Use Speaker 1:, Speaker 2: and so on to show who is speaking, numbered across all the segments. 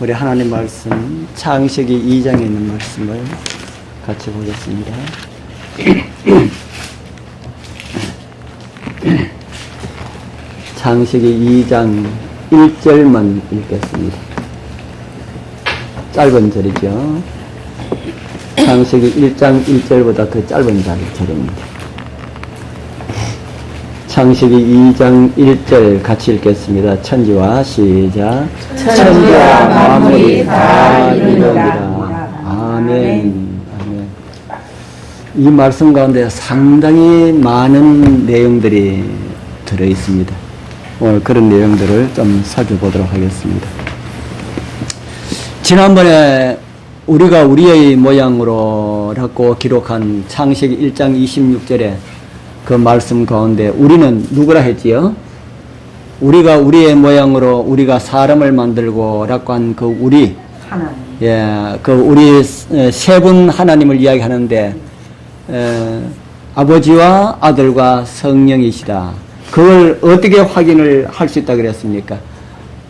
Speaker 1: 우리 하나님 말씀 창세기 2장에 있는 말씀을 같이 보겠습니다. 창세기 2장 1절만 읽겠습니다. 짧은 절이죠. 창세기 1장 1절보다 더 짧은 절입니다. 창세기 2장 1절 같이 읽겠습니다. 천지와 시작.
Speaker 2: 천지와 만물이 다
Speaker 1: 이루니라. 아멘. 아멘. 이 말씀 가운데 상당히 많은 내용들이 들어 있습니다. 오늘 그런 내용들을 좀 살펴보도록 하겠습니다. 지난번에 우리가 우리의 모양으로 라고 기록한 창세기 1장 26절에 그 말씀 가운데 우리는 누구라 했지요? 우리가 우리의 모양으로 우리가 사람을 만들고 라고 한 그 우리
Speaker 2: 하나님.
Speaker 1: 예, 그 우리 세 분 하나님을 이야기하는데 에, 아버지와 아들과 성령이시다. 그걸 어떻게 확인을 할 수 있다 그랬습니까?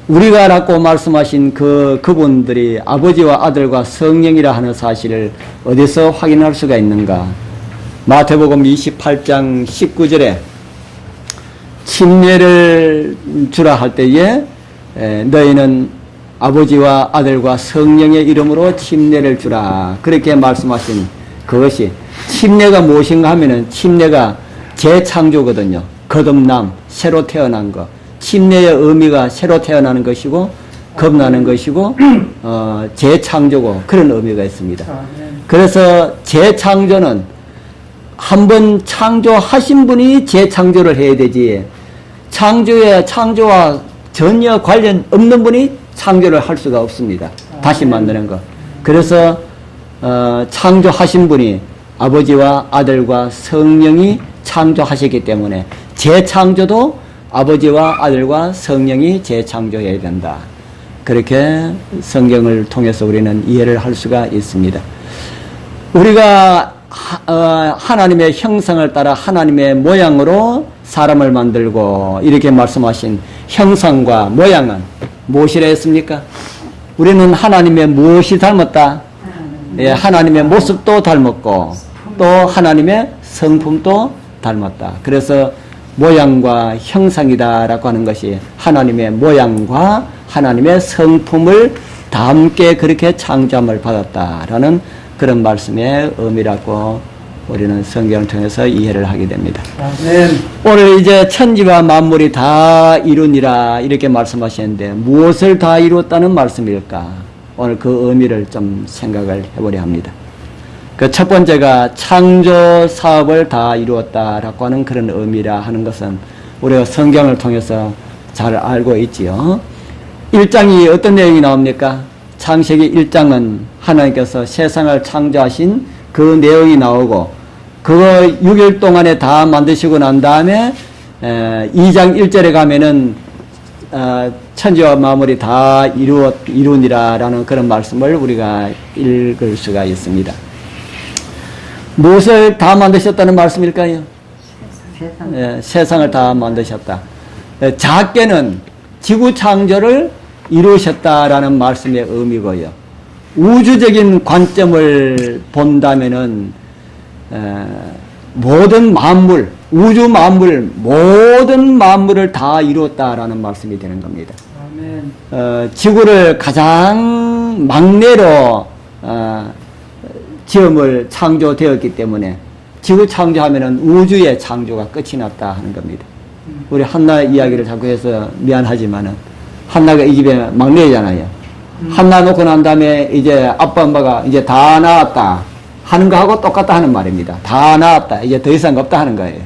Speaker 1: 우리가라고 말씀하신 그 그분들이 아버지와 아들과 성령이라 하는 사실을 어디서 확인할 수가 있는가? 마태복음 28장 19절에 침례를 주라 할 때에 에, 너희는 아버지와 아들과 성령의 이름으로 침례를 주라. 그렇게 말씀하신 그것이 침례가 무엇인가 하면은 침례가 재창조거든요. 거듭남 새로 태어난 것 침례의 의미가 새로 태어나는 것이고 겁나는 것이고 어, 재창조고 그런 의미가 있습니다. 그래서 재창조는 한 번 창조하신 분이 재창조를 해야 되지 창조에 창조와 전혀 관련 없는 분이 창조를 할 수가 없습니다. 다시 만드는 거. 그래서 어, 창조하신 분이 아버지와 아들과 성령이 창조하셨기 때문에 재창조도 아버지와 아들과 성령이 재창조해야 된다. 그렇게 성경을 통해서 우리는 이해를 할 수가 있습니다. 우리가 하, 어, 하나님의 형상을 따라 하나님의 모양으로 사람을 만들고 이렇게 말씀하신 형상과 모양은 무엇이라 했습니까? 우리는 하나님의 무엇이 닮았다? 예, 하나님의 모습도 닮았고 또 하나님의 성품도 닮았다. 그래서 모양과 형상이다라고 하는 것이 하나님의 모양과 하나님의 성품을 담게 그렇게 창조함을 받았다라는 그런 말씀의 의미라고 우리는 성경을 통해서 이해를 하게 됩니다. 오늘 이제 천지와 만물이 다 이루니라 이렇게 말씀하시는데 무엇을 다 이루었다는 말씀일까? 오늘 그 의미를 좀 생각을 해보려 합니다. 그 첫 번째가 창조 사업을 다 이루었다라고 하는 그런 의미라 하는 것은 우리가 성경을 통해서 잘 알고 있지요. 1장이 어떤 내용이 나옵니까? 창세기 1장은 하나님께서 세상을 창조하신 그 내용이 나오고 그거 6일 동안에 다 만드시고 난 다음에 에, 2장 1절에 가면은 어, 천지와 마무리 다 이루었, 이루니라라는 그런 말씀을 우리가 읽을 수가 있습니다. 무엇을 다 만드셨다는 말씀일까요?
Speaker 2: 세상.
Speaker 1: 예, 세상을 다 만드셨다. 예, 작게는 지구 창조를 이루셨다라는 말씀의 의미고요. 우주적인 관점을 본다면은 에, 모든 만물, 우주 만물, 모든 만물을 다 이루었다라는 말씀이 되는 겁니다. 어, 지구를 가장 막내로 어, 지음을 창조되었기 때문에 지구 창조하면은 우주의 창조가 끝이 났다 하는 겁니다. 우리 한나 이야기를 자꾸 해서 미안하지만은 한나가 이 집에 막내잖아요. 한나 놓고 난 다음에 이제 아빠 엄마가 이제 다 나왔다 하는 거하고 똑같다 하는 말입니다. 다 나왔다 이제 더 이상 없다 하는 거예요.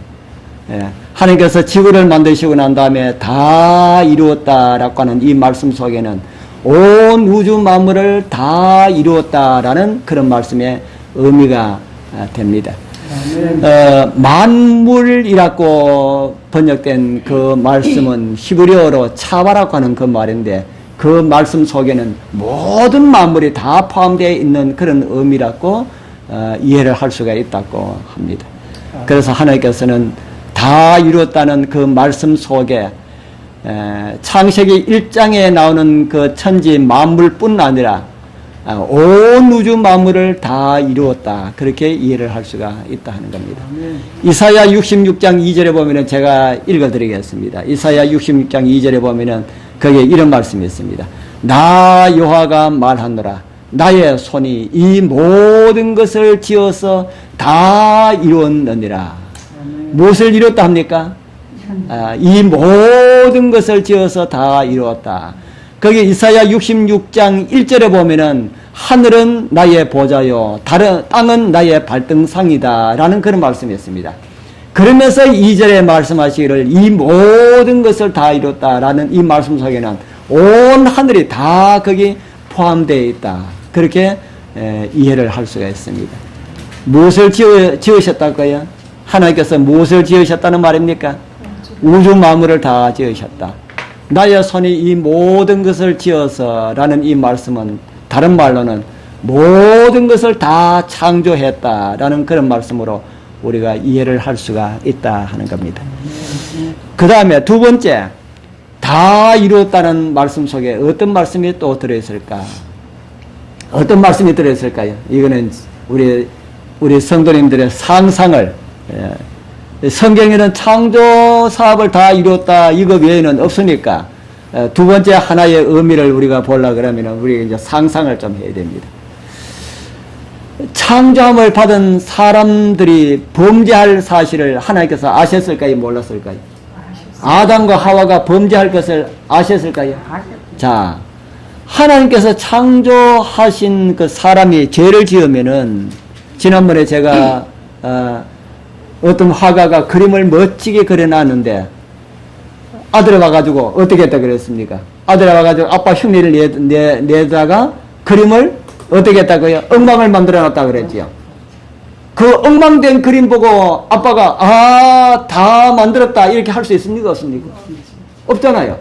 Speaker 1: 예. 하나님께서 지구를 만드시고 난 다음에 다 이루었다라고 하는 이 말씀 속에는 온 우주 만물을 다 이루었다라는 그런 말씀의 의미가 아, 됩니다. 어, 만물이라고 번역된 그 말씀은 히브리어로 차바라고 하는 그 말인데 그 말씀 속에는 모든 만물이 다 포함되어 있는 그런 의미라고 어, 이해를 할 수가 있다고 합니다. 그래서 하나님께서는 다 이루었다는 그 말씀 속에 에, 창세기 1장에 나오는 그 천지 만물뿐 아니라 아, 온 우주 만물을 다 이루었다. 그렇게 이해를 할 수가 있다 하는 겁니다. 이사야 66장 2절에 보면은 제가 읽어드리겠습니다. 이사야 66장 2절에 보면은 거기에 이런 말씀이 있습니다. 나 여호와가 말하노라. 나의 손이 이 모든 것을 지어서 다 이루었느니라. 무엇을 이뤘다 합니까? 아, 이 모든 것을 지어서 다 이루었다. 거기 이사야 66장 1절에 보면은 하늘은 나의 보좌요, 다른 땅은 나의 발등상이다. 라는 그런 말씀이 있습니다. 그러면서 2절에 말씀하시기를 이 모든 것을 다 이뤘다라는 이 말씀 속에는 온 하늘이 다 거기 포함되어 있다. 그렇게 에, 이해를 할 수가 있습니다. 무엇을 지어, 지으 셨다고요? 하나님께서 무엇을 지으셨다는 말입니까? 우주 만물을 다 지으셨다. 나의 손이 이 모든 것을 지어서 라는 이 말씀은 다른 말로는 모든 것을 다 창조했다 라는 그런 말씀으로 우리가 이해를 할 수가 있다 하는 겁니다. 그 다음에 두 번째, 다 이루었다는 말씀 속에 어떤 말씀이 또 들어있을까? 어떤 말씀이 들어있을까요? 이거는 우리, 우리 성도님들의 상상을, 예, 성경에는 창조 사업을 다 이뤘다 이거 외에는 없으니까 어, 두 번째 하나의 의미를 우리가 보려 그러면 우리 이제 상상을 좀 해야 됩니다. 창조함을 받은 사람들이 범죄할 사실을 하나님께서 아셨을까요? 몰랐을까요? 아담과 하와가 범죄할 것을 아셨을까요? 자, 하나님께서 창조하신 그 사람이 죄를 지으면은 지난번에 제가 어, 어떤 화가가 그림을 멋지게 그려놨는데 아들이 와가지고 어떻게 했다 그랬습니까? 아들이 와가지고 아빠 흉내를 내, 내, 내다가 그림을 어떻게 했다고요? 엉망을 만들어 놨다 그랬지요. 그 엉망된 그림 보고 아빠가 아, 다 만들었다 이렇게 할 수 있습니까? 없습니까? 없잖아요.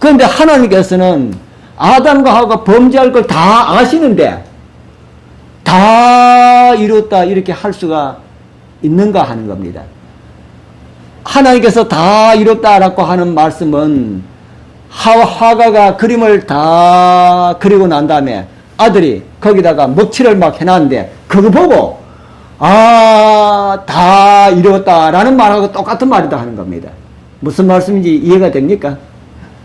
Speaker 1: 그런데 하나님께서는 아담과 하와가 범죄할 걸 다 아시는데 다 이뤘다 이렇게 할 수가 있는가 하는 겁니다. 하나님께서 다 이뤘다라고 하는 말씀은 하, 화가가 그림을 다 그리고 난 다음에 아들이 거기다가 먹칠을 막 해놨는데 그거 보고 아, 다 이뤘다라는 말하고 똑같은 말이다 하는 겁니다. 무슨 말씀인지 이해가 됩니까?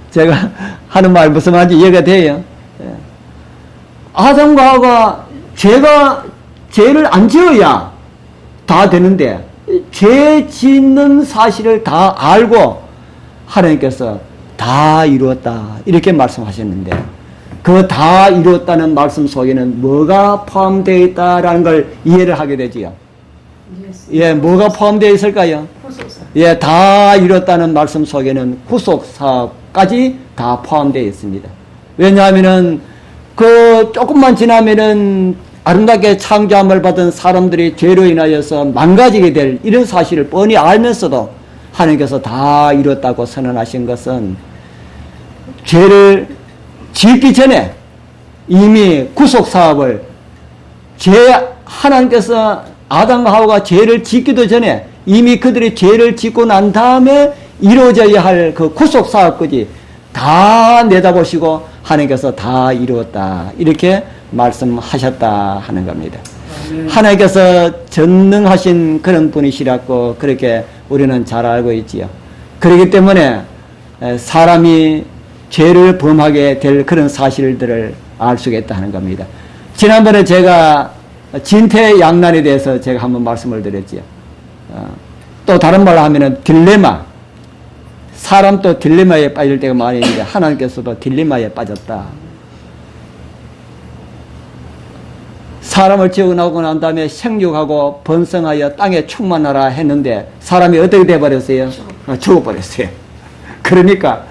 Speaker 1: 제가 하는 말 무슨 말인지 이해가 돼요. 예. 아담과 하와가 죄가 죄를 안 지어야 다 되는데 죄 짓는 사실을 다 알고 하나님께서 다 이루었다 이렇게 말씀하셨는데 그 다 이루었다는 말씀 속에는 뭐가 포함되어 있다라는 걸 이해를 하게 되지요. 예, 뭐가 포함되어 있을까요? 예, 다 이뤘다는 말씀 속에는 구속 사업까지 다 포함되어 있습니다. 왜냐하면은 그 조금만 지나면은 아름답게 창조함을 받은 사람들이 죄로 인하여서 망가지게 될 이런 사실을 뻔히 알면서도 하나님께서 다 이뤘다고 선언하신 것은 죄를 짓기 전에 이미 구속 사업을 죄 하나님께서 아담과 하와가 죄를 짓기도 전에 이미 그들이 죄를 짓고 난 다음에 이루어져야 할 그 구속 사업까지 다 내다보시고 하나님께서 다 이루었다. 이렇게 말씀하셨다 하는 겁니다. 하나님께서 전능하신 그런 분이시라고 그렇게 우리는 잘 알고 있지요. 그렇기 때문에 에, 사람이 죄를 범하게 될 그런 사실들을 알 수가 있다는 겁니다. 지난번에 제가 진퇴 양난에 대해서 제가 한번 말씀을 드렸지요. 어, 또 다른 말로 하면은 딜레마. 사람 또 딜레마에 빠질 때가 많이 있는데 하나님께서도 딜레마에 빠졌다. 사람을 지어나고 난 다음에 생육하고 번성하여 땅에 충만하라 했는데 사람이 어떻게 돼버렸어요? 어, 죽어버렸어요. 그러니까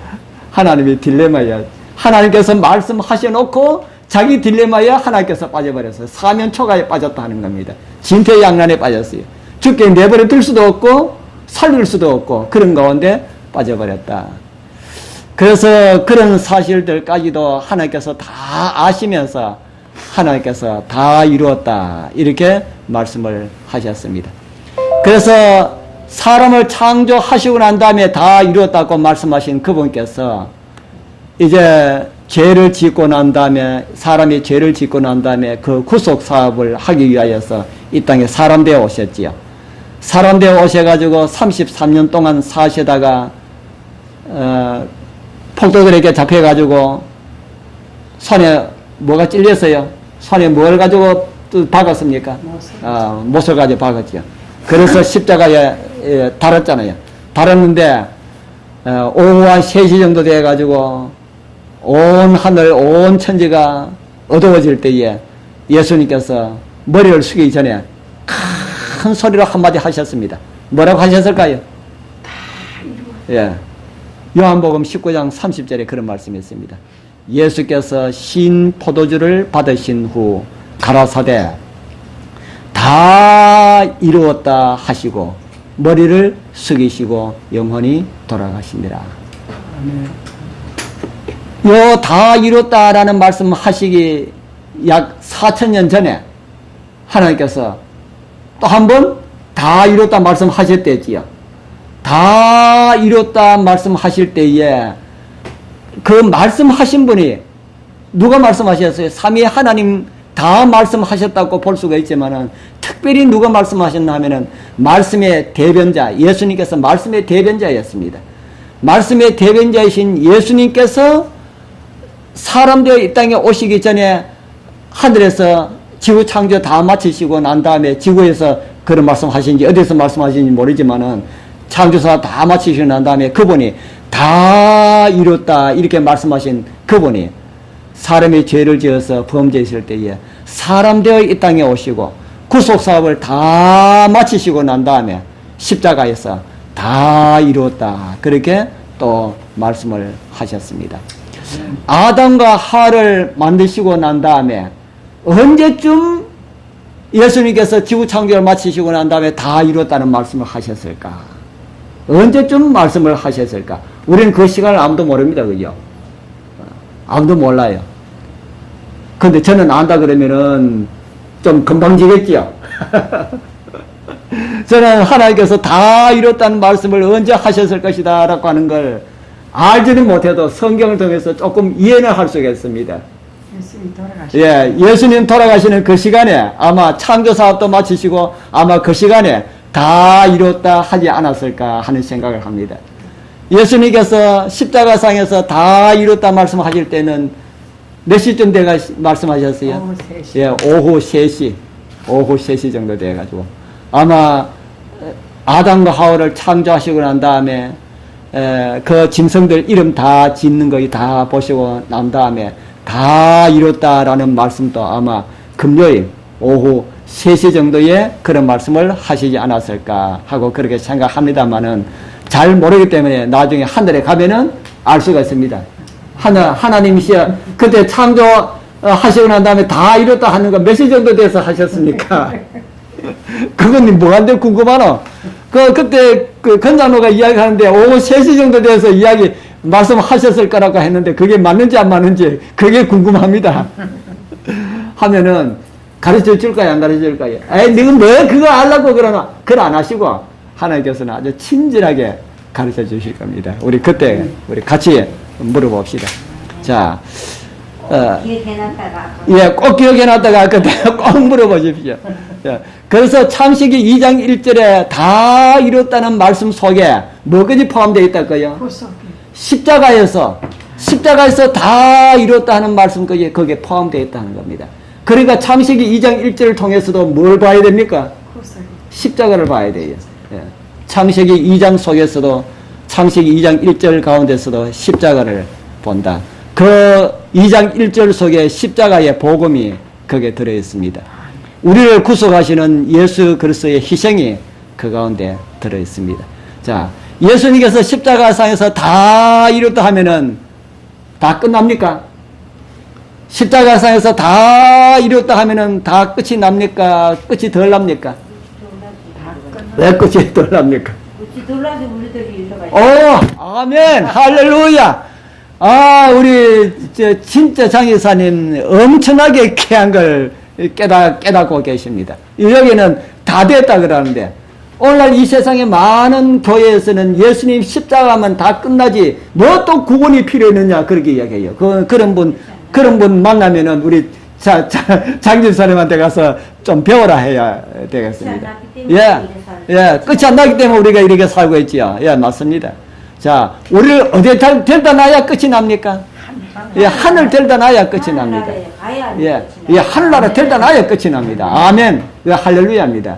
Speaker 1: 하나님이 딜레마야. 하나님께서 말씀하셔놓고 자기 딜레마에 하나님께서 빠져버렸어요. 사면 초가에 빠졌다 하는 겁니다. 진퇴양난에 빠졌어요. 죽게 내버려 둘 수도 없고 살릴 수도 없고 그런 가운데 빠져버렸다. 그래서 그런 사실들까지도 하나님께서 다 아시면서 하나님께서 다 이루었다. 이렇게 말씀을 하셨습니다. 그래서 사람을 창조하시고 난 다음에 다 이루었다고 말씀하신 그분께서 이제 죄를 짓고 난 다음에 사람이 죄를 짓고 난 다음에 그 구속 사업을 하기 위하여서 이 땅에 사람 되어 오셨지요. 사람 되어 오셔가지고 33년 동안 사시다가 어, 폭도들에게 잡혀가지고 손에 뭐가 찔렸어요? 손에 뭘 가지고 또 박았습니까?
Speaker 2: 못을.
Speaker 1: 아, 못을 가지고 박았죠. 그래서 십자가에 예, 달았잖아요. 달았는데 어, 오후 한 3시 정도 돼가지고 온 하늘 온 천지가 어두워질 때에 예수님께서 머리를 숙이기 전에 큰 소리로 한마디 하셨습니다. 뭐라고 하셨을까요? 예. 요한복음 19장 30절에 그런 말씀이 있습니다. 예수께서 신 포도주를 받으신 후 가라사대 다 이루었다 하시고 머리를 숙이시고 영원히 돌아가시니라. 요 다 이뤘다라는 말씀 하시기 약 4천 년 전에 하나님께서 또 한 번 다 이뤘다 말씀하셨대지요. 다 이뤘다 말씀하실 때에 그 말씀하신 분이 누가 말씀하셨어요? 삼위 하나님 다 말씀하셨다고 볼 수가 있지만은 특별히 누가 말씀하셨나 하면은 말씀의 대변자 예수님께서 말씀의 대변자였습니다. 말씀의 대변자이신 예수님께서 사람 되어 이 땅에 오시기 전에 하늘에서 지구 창조 다 마치시고 난 다음에 지구에서 그런 말씀 하신지 어디서 말씀하신지 모르지만은 창조사 다 마치시고 난 다음에 그분이 다 이뤘다 이렇게 말씀하신 그분이 사람이 죄를 지어서 범죄했을 때에 사람 되어 이 땅에 오시고 구속 사업을 다 마치시고 난 다음에 십자가에서 다 이루었다 그렇게 또 말씀을 하셨습니다. 아담과 하를 만드시고 난 다음에 언제쯤 예수님께서 지구 창조를 마치시고 난 다음에 다 이뤘다는 말씀을 하셨을까? 언제쯤 말씀을 하셨을까? 우리는 그 시간을 아무도 모릅니다. 그죠? 아무도 몰라요. 근데 저는 안다 그러면은 좀 금방 지겠지요. 저는 하나님께서 다 이뤘다는 말씀을 언제 하셨을 것이다 라고 하는 걸 알지는 못해도 성경을 통해서 조금 이해는 할 수가 있습니다.
Speaker 2: 예수님 돌아가셨
Speaker 1: 예, 예수님 돌아가시는 그 시간에 아마 창조 사업도 마치시고 아마 그 시간에 다 이뤘다 하지 않았을까 하는 생각을 합니다. 예수님께서 십자가상에서 다 이뤘다 말씀하실 때는 몇 시쯤 돼가 말씀하셨어요?
Speaker 2: 오후 3시.
Speaker 1: 예, 오후 3시, 오후 3시 정도 돼가지고 아마 아담과 하와를 창조하시고 난 다음에 에, 그 짐승들 이름 다 짓는 거기 다 보시고 난 다음에 다 이뤘다라는 말씀도 아마 금요일 오후 3시 정도에 그런 말씀을 하시지 않았을까 하고 그렇게 생각합니다만은 잘 모르기 때문에 나중에 하늘에 가면은 알 수가 있습니다. 하나, 하나님이시여 그때 창조 어, 하시고 난 다음에 다 이뤘다 하는 거 몇 시 정도 돼서 하셨습니까? 그건 뭐한데 궁금하노? 그, 그때 그 건장로가 이야기하는데 오후 3시 정도 돼서 이야기 말씀하셨을 거라고 했는데 그게 맞는지 안 맞는지 그게 궁금합니다. 하면은 가르쳐 줄까요? 안 가르쳐 줄까요? 에이, 너뭐 그거 알라고 그러나? 그걸 안 하시고 하나님께서는 아주 친절하게 가르쳐 주실 겁니다. 우리 그때 우리 같이 물어봅시다. 자, 어, 예, 꼭 기억해 놨다가 그때 꼭 물어보십시오. 예, 그래서 창세기 2장 1절에 다 이뤘다는 말씀 속에 뭐까지 포함되어 있다고요? 십자가에서 십자가에서 다 이뤘다는 말씀까지 거기에 포함되어 있다는 겁니다. 그러니까 창세기 2장 1절을 통해서도 뭘 봐야 됩니까? 십자가를 봐야 돼요. 예. 창세기 2장 속에서도 창세기 2장 1절 가운데서도 십자가를 본다. 그 2장 1절 속에 십자가의 복음이 거기에 들어 있습니다. 우리를 구속하시는 예수 그리스도의 희생이 그 가운데 들어 있습니다. 자, 예수님께서 십자가상에서 다 이뤘다 하면은 다 끝납니까? 십자가상에서 다 이뤘다 하면은 다 끝이 납니까? 끝이 덜 납니까? 왜 끝이 덜 납니까?
Speaker 2: 어찌 놀라서 우리들이 이러가
Speaker 1: 오, 아멘, 할렐루야. 아, 우리 저 진짜 장의사님 엄청나게 귀한 걸 깨닫, 깨닫고 계십니다. 여기는 다 됐다 그러는데 오늘날 이 세상의 많은 교회에서는 예수님 십자가만 다 끝나지 뭐 또 구원이 필요 있느냐 그렇게 이야기해요. 그, 그런 분 그런 분 만나면은 우리 자, 자, 장진사님한테 가서 좀 배워라 해야 되겠습니다. 예, 예, 끝이 안 나기 때문에 우리가 이렇게 살고 있지요. 예, 맞습니다. 자, 우리를 어디에 달- 데려다 놔야 끝이 납니까? 예, 하늘 데려다 놔야 끝이 납니다. 예, 예. 하늘나라 데려다 놔야 끝이 납니다. 아멘. 예, 할렐루야입니다.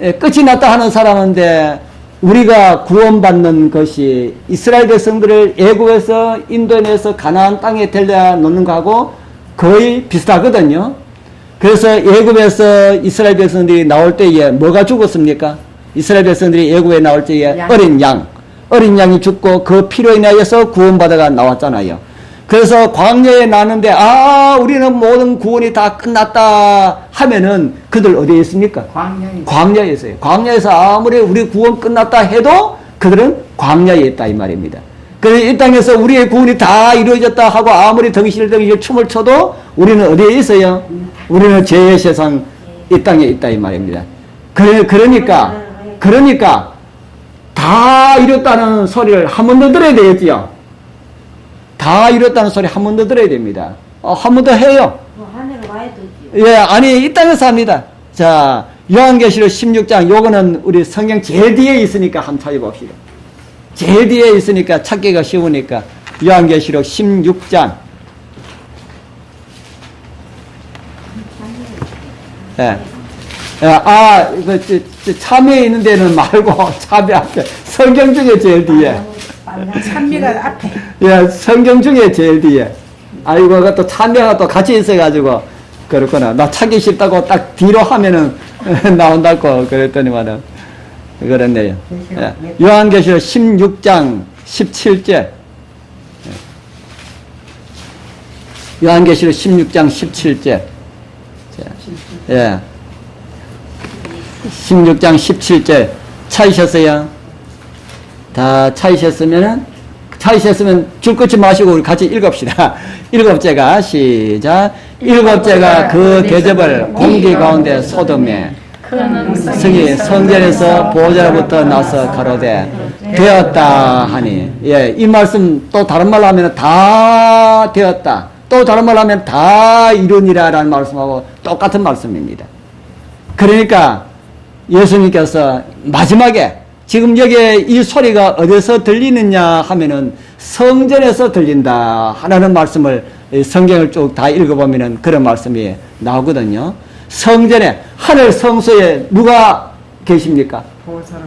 Speaker 1: 예, 끝이 났다 하는 사람인데 우리가 구원받는 것이 이스라엘 백성들을 애굽에서 인도에서 가나안 땅에 데려 놓는 거하고 거의 비슷하거든요. 그래서 애굽에서 이스라엘 백성들이 나올 때에 뭐가 죽었습니까? 이스라엘 백성들이 애굽에 나올 때에
Speaker 2: 양.
Speaker 1: 어린 양, 어린 양이 죽고 그 피로 인하여서 구원받아가 나왔잖아요. 그래서 광야에 나는데 아 우리는 모든 구원이 다 끝났다 하면은 그들 어디에 있습니까?
Speaker 2: 광야에
Speaker 1: 광야에 있어요. 광야에서 아무리 우리 구원 끝났다 해도 그들은 광야에 있다 이 말입니다. 그래서 이 땅에서 우리의 구원이 다 이루어졌다 하고 아무리 덩실 덩실 춤을 춰도 우리는 어디에 있어요? 우리는 죄의 세상 이 땅에 있다 이 말입니다. 그래, 그러니까 그러니까 다 이뤘다는 소리를 한 번 더 들어야 되겠지요. 다 이뤘다는 소리 한 번 더 들어야 됩니다. 어, 한 번 더 해요.
Speaker 2: 뭐
Speaker 1: 예, 아니 이 땅에서 합니다. 자, 요한계시록 16장 요거는 우리 성경 제일 뒤에 있으니까 한번 찾아봅시다. 제일 뒤에 있으니까 찾기가 쉬우니까 요한계시록 16장 예. 예, 아, 참여에 있는 데는 말고 참여 앞에 성경 중에 제일 뒤에
Speaker 2: 찬미가 앞에
Speaker 1: 예, 성경 중에 제일 뒤에. 아이고, 그또 참여가 또 같이 있어가지고, 그렇구나. 나 찾기 싫다고 딱 뒤로 하면은 나온다고 그랬더니만은, 그랬네요. 예, 요한계시록 16장 17절. 예. 요한계시록 16장 17절. 예. 16장 17절. 찾으셨어요? 다 찾으셨으면은 찾으셨으면 줄 끊지 마시고 우리 같이 읽읍시다. 일곱째가 시작. 일곱째가 그 대접을 공기 가운데 소돔에 성이 성전에서 보호자로부터 나서 가로되 되었다 하니 예, 이 말씀 또 다른 말로 하면 다 되었다. 또 다른 말로 하면 다 이루니라라는 말씀하고 똑같은 말씀입니다. 그러니까 예수님께서 마지막에 지금 여기에 이 소리가 어디서 들리느냐 하면은 성전에서 들린다 하라는 말씀을 이 성경을 쭉 다 읽어보면은 그런 말씀이 나오거든요. 성전에 하늘 성소에 누가 계십니까?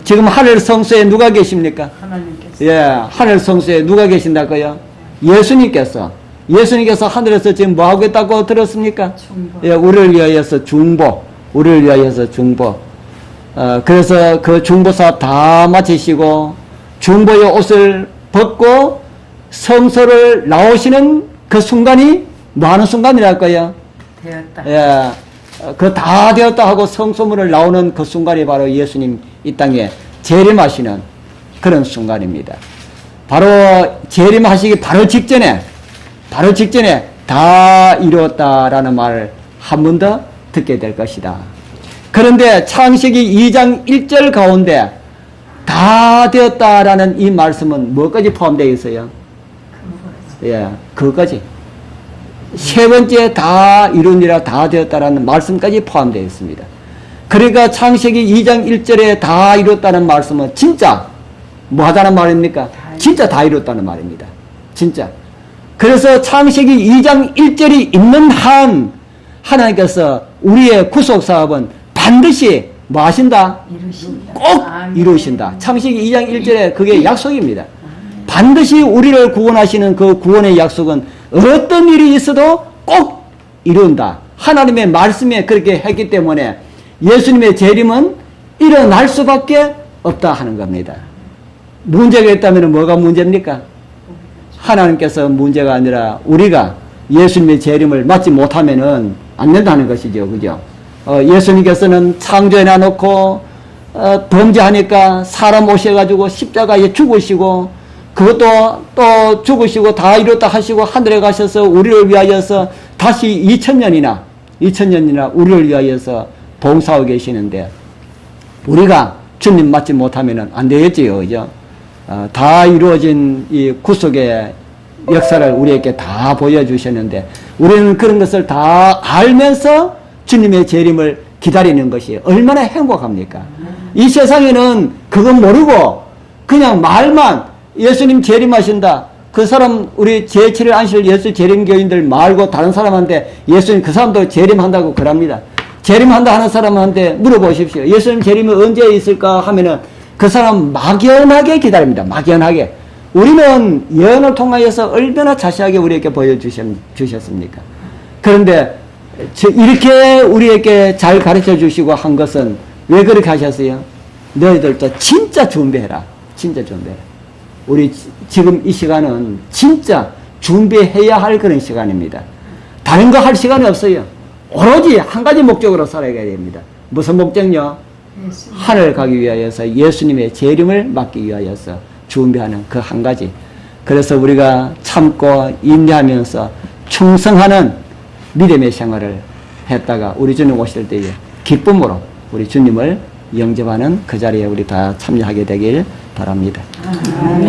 Speaker 1: 지금 하늘 성소에 누가 계십니까?
Speaker 2: 하나님께서
Speaker 1: 예, 하늘 성소에 누가 계신다고요? 예수님께서 예수님께서 하늘에서 지금 뭐 하고 있다고 들었습니까?
Speaker 2: 중보.
Speaker 1: 예, 우리를 위하여서 중보, 우리를 위하여서 중보. 어, 그래서 그 중보사 다 마치시고 중보의 옷을 벗고 성소를 나오시는 그 순간이 뭐 하는 순간이랄까요?
Speaker 2: 되었다
Speaker 1: 예, 그 다 되었다 하고 성소문을 나오는 그 순간이 바로 예수님 이 땅에 재림하시는 그런 순간입니다. 바로 재림하시기 바로 직전에, 바로 직전에 다 이루었다라는 말을 한 번 더 듣게 될 것이다. 그런데 창세기 2장 1절 가운데 다 되었다라는 이 말씀은 뭐까지 포함되어 있어요? 예, 그것까지. 세 번째 다 이루니라 다 되었다라는 말씀까지 포함되어 있습니다. 그러니까 창세기 2장 1절에 다 이뤘다는 말씀은 진짜 뭐 하다는 말입니까? 진짜 다 이뤘다는 말입니다. 진짜. 그래서 창세기 2장 1절이 있는 한 하나님께서 우리의 구속 사업은 반드시 뭐 하신다?
Speaker 2: 이루신다
Speaker 1: 꼭 이루신다. 창세기 2장 1절에 그게 약속입니다. 반드시 우리를 구원하시는 그 구원의 약속은 어떤 일이 있어도 꼭 이룬다. 하나님의 말씀에 그렇게 했기 때문에 예수님의 재림은 일어날 수밖에 없다 하는 겁니다. 문제가 있다면 뭐가 문제입니까? 하나님께서 문제가 아니라 우리가 예수님의 재림을 맞지 못하면은 안 된다는 것이죠. 그죠? 어, 예수님께서는 창조해 놔놓고, 어, 범죄하니까 사람 오셔가지고 십자가에 죽으시고, 그것도 또 죽으시고 다 이뤘다 하시고 하늘에 가셔서 우리를 위하여서 다시 2000년이나, 2000년이나 우리를 위하여서 봉사하고 계시는데, 우리가 주님 맞지 못하면은 안 되겠지요. 그죠? 어, 다 이루어진 이 구속의 역사를 우리에게 다 보여주셨는데 우리는 그런 것을 다 알면서 주님의 재림을 기다리는 것이 얼마나 행복합니까? 이 세상에는 그건 모르고 그냥 말만 예수님 재림하신다. 그 사람 우리 제7일 안실 예수 재림교인들 말고 다른 사람한테 예수님 그 사람도 재림한다고 그럽니다. 재림한다 하는 사람한테 물어보십시오. 예수님 재림이 언제 있을까 하면은 그 사람 막연하게 기다립니다. 막연하게. 우리는 예언을 통하여서 얼마나 자세하게 우리에게 보여주셨습니까? 그런데 저- 이렇게 우리에게 잘 가르쳐 주시고 한 것은 왜 그렇게 하셨어요? 너희들도 진짜 준비해라. 진짜 준비해라. 우리 지- 지금 이 시간은 진짜 준비해야 할 그런 시간입니다. 다른 거 할 시간이 없어요. 오로지 한 가지 목적으로 살아가야 됩니다. 무슨 목적요?
Speaker 2: 예수님.
Speaker 1: 하늘 가기 위하여서 예수님의 재림을 맞기 위하여서 준비하는 그 한 가지. 그래서 우리가 참고 인내하면서 충성하는 믿음의 생활을 했다가 우리 주님 오실 때에 기쁨으로 우리 주님을 영접하는 그 자리에 우리 다 참여하게 되길 바랍니다.
Speaker 2: 아멘.